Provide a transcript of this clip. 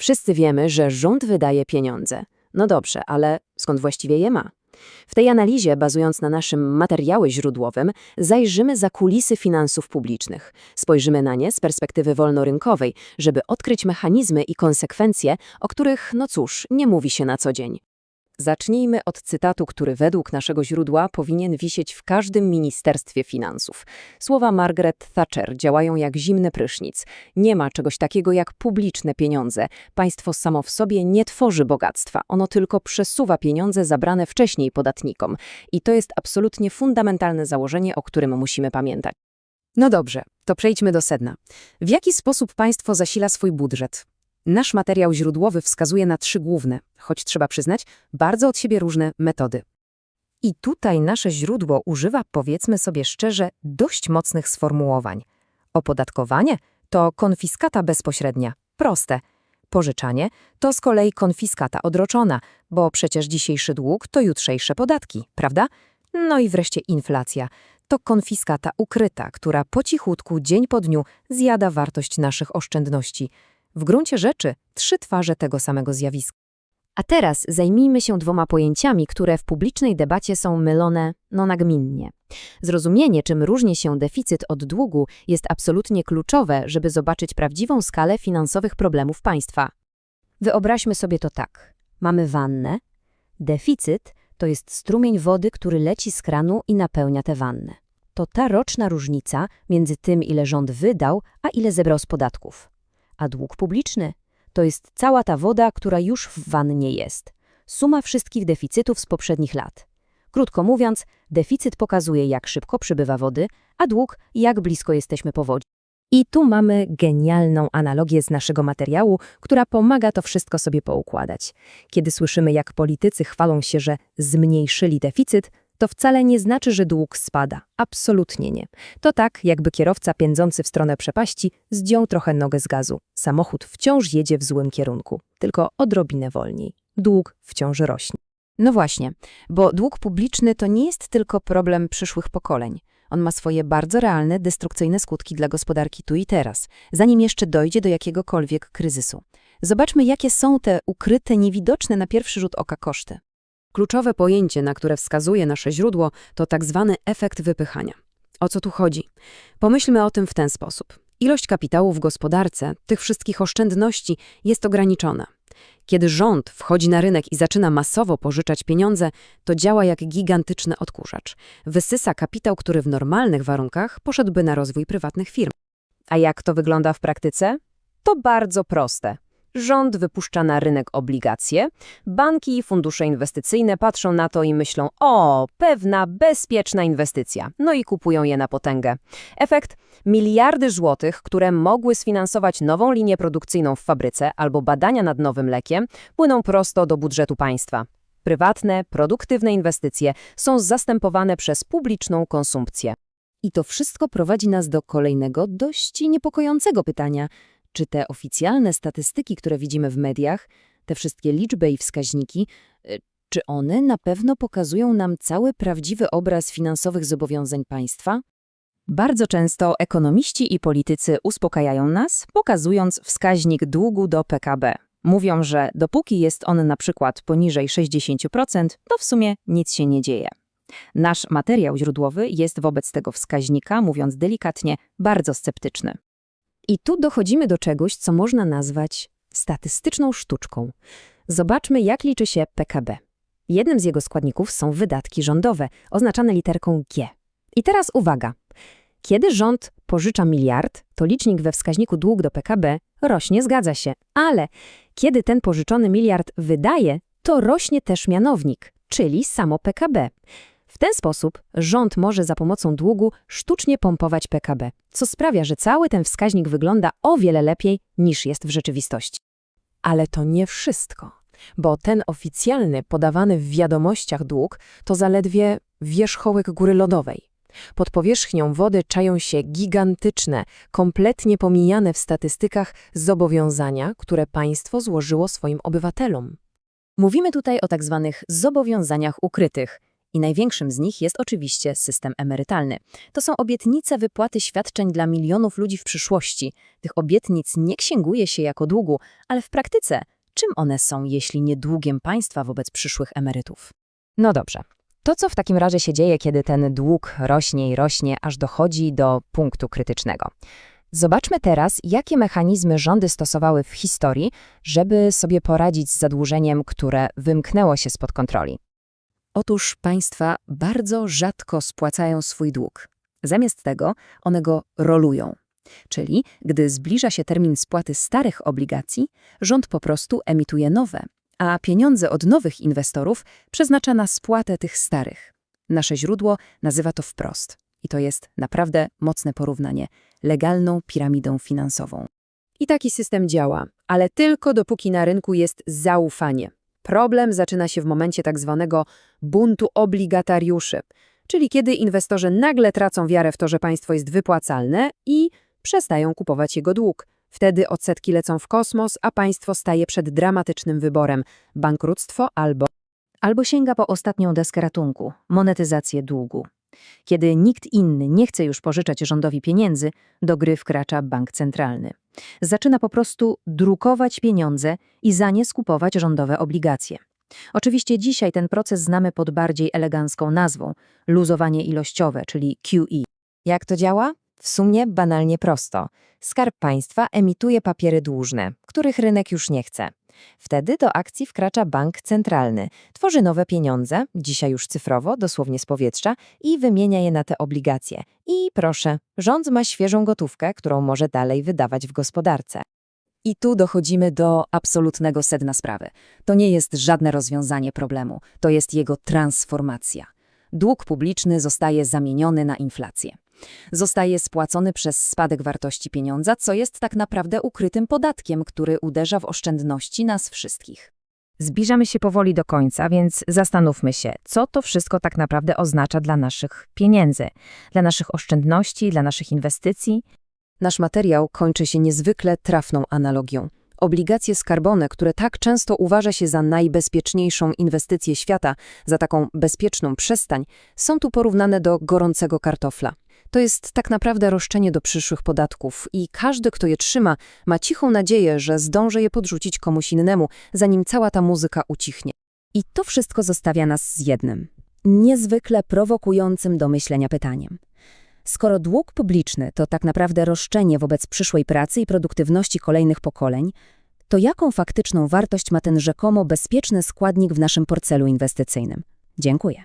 Wszyscy wiemy, że rząd wydaje pieniądze. No dobrze, ale skąd właściwie je ma? W tej analizie, bazując na naszym materiale źródłowym, zajrzymy za kulisy finansów publicznych. Spojrzymy na nie z perspektywy wolnorynkowej, żeby odkryć mechanizmy i konsekwencje, o których, no cóż, nie mówi się na co dzień. Zacznijmy od cytatu, który według naszego źródła powinien wisieć w każdym Ministerstwie Finansów. Słowa Margaret Thatcher działają jak zimny prysznic. Nie ma czegoś takiego jak publiczne pieniądze. Państwo samo w sobie nie tworzy bogactwa, ono tylko przesuwa pieniądze zabrane wcześniej podatnikom. I to jest absolutnie fundamentalne założenie, o którym musimy pamiętać. No dobrze, to przejdźmy do sedna. W jaki sposób państwo zasila swój budżet? Nasz materiał źródłowy wskazuje na trzy główne, choć trzeba przyznać, bardzo od siebie różne metody. I tutaj nasze źródło używa, powiedzmy sobie szczerze, dość mocnych sformułowań. Opodatkowanie to konfiskata bezpośrednia, proste. Pożyczanie to z kolei konfiskata odroczona, bo przecież dzisiejszy dług to jutrzejsze podatki, prawda? No i wreszcie inflacja. To konfiskata ukryta, która po cichutku, dzień po dniu zjada wartość naszych oszczędności. W gruncie rzeczy trzy twarze tego samego zjawiska. A teraz zajmijmy się dwoma pojęciami, które w publicznej debacie są mylone no nagminnie. Zrozumienie, czym różni się deficyt od długu, jest absolutnie kluczowe, żeby zobaczyć prawdziwą skalę finansowych problemów państwa. Wyobraźmy sobie to tak. Mamy wannę. Deficyt to jest strumień wody, który leci z kranu i napełnia tę wannę. To ta roczna różnica między tym, ile rząd wydał, a ile zebrał z podatków. A dług publiczny to jest cała ta woda, która już w wannie jest. Suma wszystkich deficytów z poprzednich lat. Krótko mówiąc, deficyt pokazuje, jak szybko przybywa wody, a dług, jak blisko jesteśmy powodzi. I tu mamy genialną analogię z naszego materiału, która pomaga to wszystko sobie poukładać. Kiedy słyszymy, jak politycy chwalą się, że zmniejszyli deficyt, to wcale nie znaczy, że dług spada. Absolutnie nie. To tak, jakby kierowca pędzący w stronę przepaści zdjął trochę nogę z gazu. Samochód wciąż jedzie w złym kierunku, tylko odrobinę wolniej. Dług wciąż rośnie. No właśnie, bo dług publiczny to nie jest tylko problem przyszłych pokoleń. On ma swoje bardzo realne, destrukcyjne skutki dla gospodarki tu i teraz, zanim jeszcze dojdzie do jakiegokolwiek kryzysu. Zobaczmy, jakie są te ukryte, niewidoczne na pierwszy rzut oka koszty. Kluczowe pojęcie, na które wskazuje nasze źródło, to tak zwany efekt wypychania. O co tu chodzi? Pomyślmy o tym w ten sposób. Ilość kapitału w gospodarce, tych wszystkich oszczędności jest ograniczona. Kiedy rząd wchodzi na rynek i zaczyna masowo pożyczać pieniądze, to działa jak gigantyczny odkurzacz. Wysysa kapitał, który w normalnych warunkach poszedłby na rozwój prywatnych firm. A jak to wygląda w praktyce? To bardzo proste. Rząd wypuszcza na rynek obligacje, banki i fundusze inwestycyjne patrzą na to i myślą, o, pewna, bezpieczna inwestycja, no i kupują je na potęgę. Efekt? Miliardy złotych, które mogły sfinansować nową linię produkcyjną w fabryce albo badania nad nowym lekiem, płyną prosto do budżetu państwa. Prywatne, produktywne inwestycje są zastępowane przez publiczną konsumpcję. I to wszystko prowadzi nas do kolejnego, dość niepokojącego pytania – czy te oficjalne statystyki, które widzimy w mediach, te wszystkie liczby i wskaźniki, y, czy one na pewno pokazują nam cały prawdziwy obraz finansowych zobowiązań państwa? Bardzo często ekonomiści i politycy uspokajają nas, pokazując wskaźnik długu do PKB. Mówią, że dopóki jest on na przykład poniżej 60%, to w sumie nic się nie dzieje. Nasz materiał źródłowy jest wobec tego wskaźnika, mówiąc delikatnie, bardzo sceptyczny. I tu dochodzimy do czegoś, co można nazwać statystyczną sztuczką. Zobaczmy, jak liczy się PKB. Jednym z jego składników są wydatki rządowe, oznaczane literką G. I teraz uwaga. Kiedy rząd pożycza miliard, to licznik we wskaźniku dług do PKB rośnie, zgadza się. Ale kiedy ten pożyczony miliard wydaje, to rośnie też mianownik, czyli samo PKB. Ten sposób rząd może za pomocą długu sztucznie pompować PKB, co sprawia, że cały ten wskaźnik wygląda o wiele lepiej niż jest w rzeczywistości. Ale to nie wszystko, bo ten oficjalny, podawany w wiadomościach dług to zaledwie wierzchołek góry lodowej. Pod powierzchnią wody czają się gigantyczne, kompletnie pomijane w statystykach zobowiązania, które państwo złożyło swoim obywatelom. Mówimy tutaj o tak zwanych zobowiązaniach ukrytych – I największym z nich jest oczywiście system emerytalny. To są obietnice wypłaty świadczeń dla milionów ludzi w przyszłości. Tych obietnic nie księguje się jako długu, ale w praktyce czym one są, jeśli nie długiem państwa wobec przyszłych emerytów? No dobrze. To, co w takim razie się dzieje, kiedy ten dług rośnie i rośnie, aż dochodzi do punktu krytycznego. Zobaczmy teraz, jakie mechanizmy rządy stosowały w historii, żeby sobie poradzić z zadłużeniem, które wymknęło się spod kontroli. Otóż państwa bardzo rzadko spłacają swój dług. Zamiast tego one go rolują. Czyli gdy zbliża się termin spłaty starych obligacji, rząd po prostu emituje nowe, a pieniądze od nowych inwestorów przeznacza na spłatę tych starych. Nasze źródło nazywa to wprost. I to jest naprawdę mocne porównanie legalną piramidą finansową. I taki system działa, ale tylko dopóki na rynku jest zaufanie. Problem zaczyna się w momencie tak zwanego buntu obligatariuszy, czyli kiedy inwestorzy nagle tracą wiarę w to, że państwo jest wypłacalne i przestają kupować jego dług. Wtedy odsetki lecą w kosmos, a państwo staje przed dramatycznym wyborem bankructwo albo, albo sięga po ostatnią deskę ratunku monetyzację długu. Kiedy nikt inny nie chce już pożyczać rządowi pieniędzy, do gry wkracza bank centralny. Zaczyna po prostu drukować pieniądze i za nie skupować rządowe obligacje. Oczywiście dzisiaj ten proces znamy pod bardziej elegancką nazwą luzowanie ilościowe, czyli QE. Jak to działa? W sumie banalnie prosto. Skarb państwa emituje papiery dłużne, których rynek już nie chce. Wtedy do akcji wkracza bank centralny, tworzy nowe pieniądze, dzisiaj już cyfrowo, dosłownie z powietrza, i wymienia je na te obligacje. I proszę, rząd ma świeżą gotówkę, którą może dalej wydawać w gospodarce. I tu dochodzimy do absolutnego sedna sprawy. To nie jest żadne rozwiązanie problemu, to jest jego transformacja. Dług publiczny zostaje zamieniony na inflację. Zostaje spłacony przez spadek wartości pieniądza, co jest tak naprawdę ukrytym podatkiem, który uderza w oszczędności nas wszystkich. Zbliżamy się powoli do końca, więc zastanówmy się, co to wszystko tak naprawdę oznacza dla naszych pieniędzy, dla naszych oszczędności, dla naszych inwestycji. Nasz materiał kończy się niezwykle trafną analogią. Obligacje skarbone, które tak często uważa się za najbezpieczniejszą inwestycję świata, za taką bezpieczną przestań, są tu porównane do gorącego kartofla. To jest tak naprawdę roszczenie do przyszłych podatków i każdy, kto je trzyma, ma cichą nadzieję, że zdąży je podrzucić komuś innemu, zanim cała ta muzyka ucichnie. I to wszystko zostawia nas z jednym, niezwykle prowokującym do myślenia pytaniem. Skoro dług publiczny to tak naprawdę roszczenie wobec przyszłej pracy i produktywności kolejnych pokoleń, to jaką faktyczną wartość ma ten rzekomo bezpieczny składnik w naszym portfelu inwestycyjnym? Dziękuję.